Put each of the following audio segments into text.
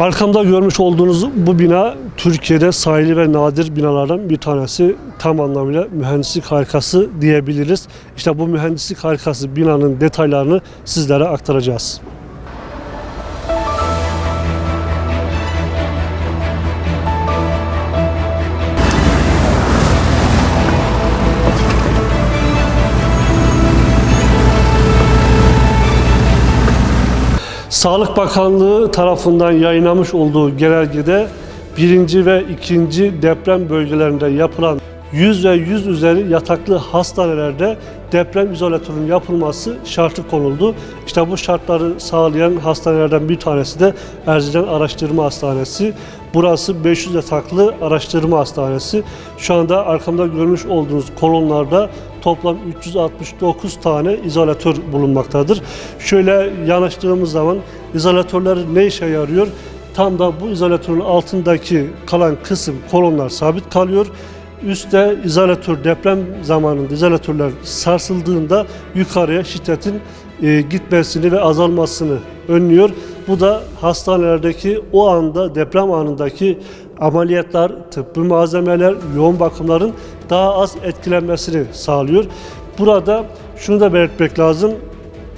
Arkamda görmüş olduğunuz bu bina Türkiye'de sayılı ve nadir binalardan bir tanesi. Tam anlamıyla mühendislik harikası diyebiliriz. İşte bu mühendislik harikası binanın detaylarını sizlere aktaracağız. Sağlık Bakanlığı tarafından yayınlamış olduğu genelgede birinci ve ikinci deprem bölgelerinde yapılan 100 ve 100 üzeri yataklı hastanelerde deprem izolatörünün yapılması şartı konuldu. İşte bu şartları sağlayan hastanelerden bir tanesi de Erzincan Araştırma Hastanesi. Burası 500 yataklı araştırma hastanesi. Şu anda arkamda görmüş olduğunuz kolonlarda toplam 369 tane izolatör bulunmaktadır. Şöyle yanaştığımız zaman izolatörler ne işe yarıyor? Tam da bu izolatörün altındaki kalan kısım kolonlar sabit kalıyor. Üste izolatör deprem zamanında izolatörler sarsıldığında yukarıya şiddetin e, gitmesini ve azalmasını önlüyor. Bu da hastanelerdeki o anda deprem anındaki ameliyatlar, tıbbi malzemeler, yoğun bakımların daha az etkilenmesini sağlıyor. Burada şunu da belirtmek lazım.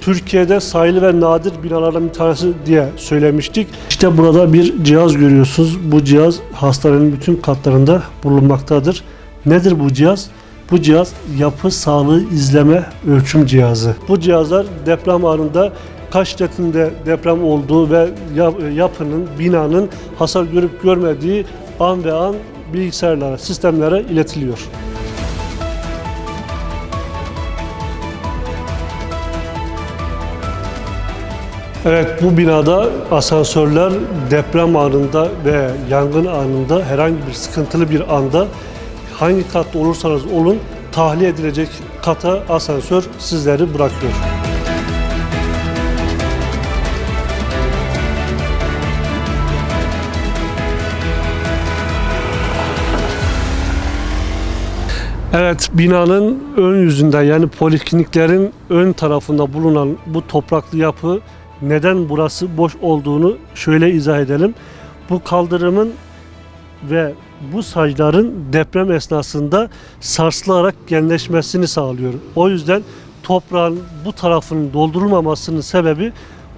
Türkiye'de sayılı ve nadir binalardan bir tanesi diye söylemiştik. İşte burada bir cihaz görüyorsunuz. Bu cihaz hastanenin bütün katlarında bulunmaktadır. Nedir bu cihaz? Bu cihaz yapı sağlığı izleme ölçüm cihazı. Bu cihazlar deprem anında kaç şiddetinde deprem olduğu ve yap- yapının, binanın hasar görüp görmediği an ve an bilgisayarlara, sistemlere iletiliyor. Evet bu binada asansörler deprem anında ve yangın anında herhangi bir sıkıntılı bir anda hangi katta olursanız olun tahliye edilecek kata asansör sizleri bırakıyor. Evet, binanın ön yüzünde yani polikliniklerin ön tarafında bulunan bu topraklı yapı neden burası boş olduğunu şöyle izah edelim. Bu kaldırımın ve bu sacların deprem esnasında sarsılarak genleşmesini sağlıyor. O yüzden toprağın bu tarafının doldurulmamasının sebebi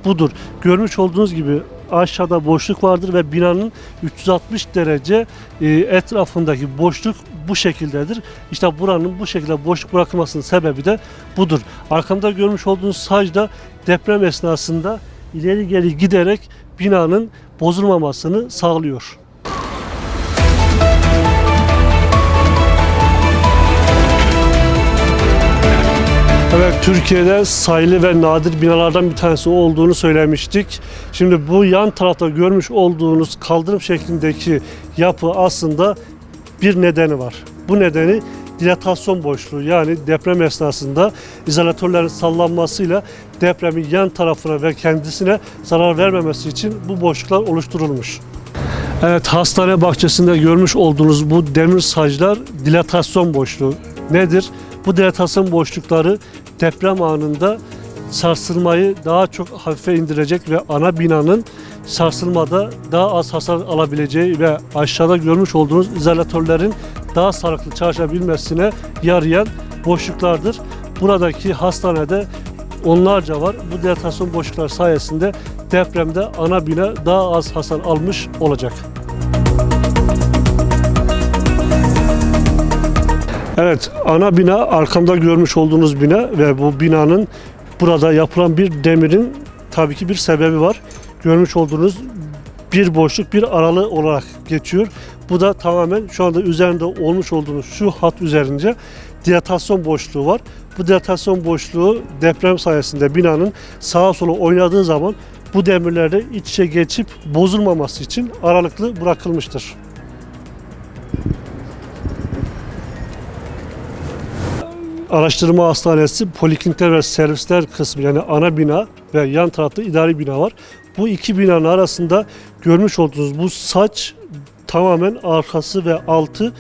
budur. Görmüş olduğunuz gibi aşağıda boşluk vardır ve binanın 360 derece e, etrafındaki boşluk bu şekildedir. İşte buranın bu şekilde boşluk bırakılmasının sebebi de budur. Arkamda görmüş olduğunuz sacda deprem esnasında ileri geri giderek binanın bozulmamasını sağlıyor. Evet, Türkiye'de sayılı ve nadir binalardan bir tanesi olduğunu söylemiştik. Şimdi bu yan tarafta görmüş olduğunuz kaldırım şeklindeki yapı aslında bir nedeni var. Bu nedeni dilatasyon boşluğu yani deprem esnasında izolatörlerin sallanmasıyla depremin yan tarafına ve kendisine zarar vermemesi için bu boşluklar oluşturulmuş. Evet hastane bahçesinde görmüş olduğunuz bu demir saclar dilatasyon boşluğu nedir? Bu dilatasyon boşlukları deprem anında sarsılmayı daha çok hafife indirecek ve ana binanın sarsılmada daha az hasar alabileceği ve aşağıda görmüş olduğunuz izolatörlerin daha sağlıklı çalışabilmesine yarayan boşluklardır. Buradaki hastanede onlarca var. Bu dilatasyon boşluklar sayesinde depremde ana bina daha az hasar almış olacak. Evet, ana bina arkamda görmüş olduğunuz bina ve bu binanın burada yapılan bir demirin tabii ki bir sebebi var. Görmüş olduğunuz bir boşluk bir aralı olarak geçiyor. Bu da tamamen şu anda üzerinde olmuş olduğunuz şu hat üzerince dilatasyon boşluğu var. Bu dilatasyon boşluğu deprem sayesinde binanın sağa sola oynadığı zaman bu demirlerde iç içe geçip bozulmaması için aralıklı bırakılmıştır. Araştırma Hastanesi, poliklinikler ve servisler kısmı yani ana bina ve yan tarafta idari bina var. Bu iki binanın arasında görmüş olduğunuz bu saç tamamen arkası ve altı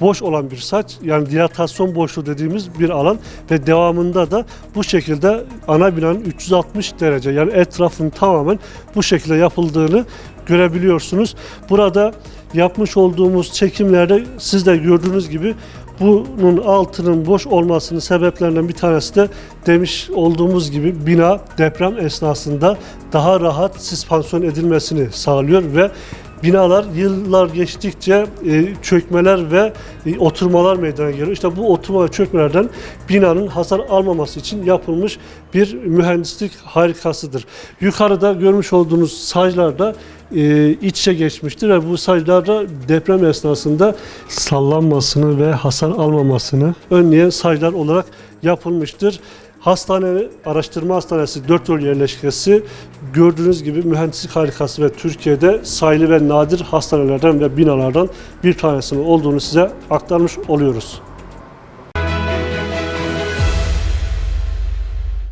boş olan bir saç yani dilatasyon boşluğu dediğimiz bir alan ve devamında da bu şekilde ana binanın 360 derece yani etrafın tamamen bu şekilde yapıldığını görebiliyorsunuz. Burada yapmış olduğumuz çekimlerde siz de gördüğünüz gibi bunun altının boş olmasının sebeplerinden bir tanesi de demiş olduğumuz gibi bina deprem esnasında daha rahat süspansiyon edilmesini sağlıyor ve binalar yıllar geçtikçe e, çökmeler ve e, oturmalar meydana geliyor. İşte bu oturma ve çökmelerden binanın hasar almaması için yapılmış bir mühendislik harikasıdır. Yukarıda görmüş olduğunuz saclar da e, iç içe geçmiştir ve bu saclar da deprem esnasında sallanmasını ve hasar almamasını önleyen saclar olarak yapılmıştır. Hastane Araştırma Hastanesi 4 yol yerleşkesi gördüğünüz gibi mühendislik harikası ve Türkiye'de sayılı ve nadir hastanelerden ve binalardan bir tanesinin olduğunu size aktarmış oluyoruz.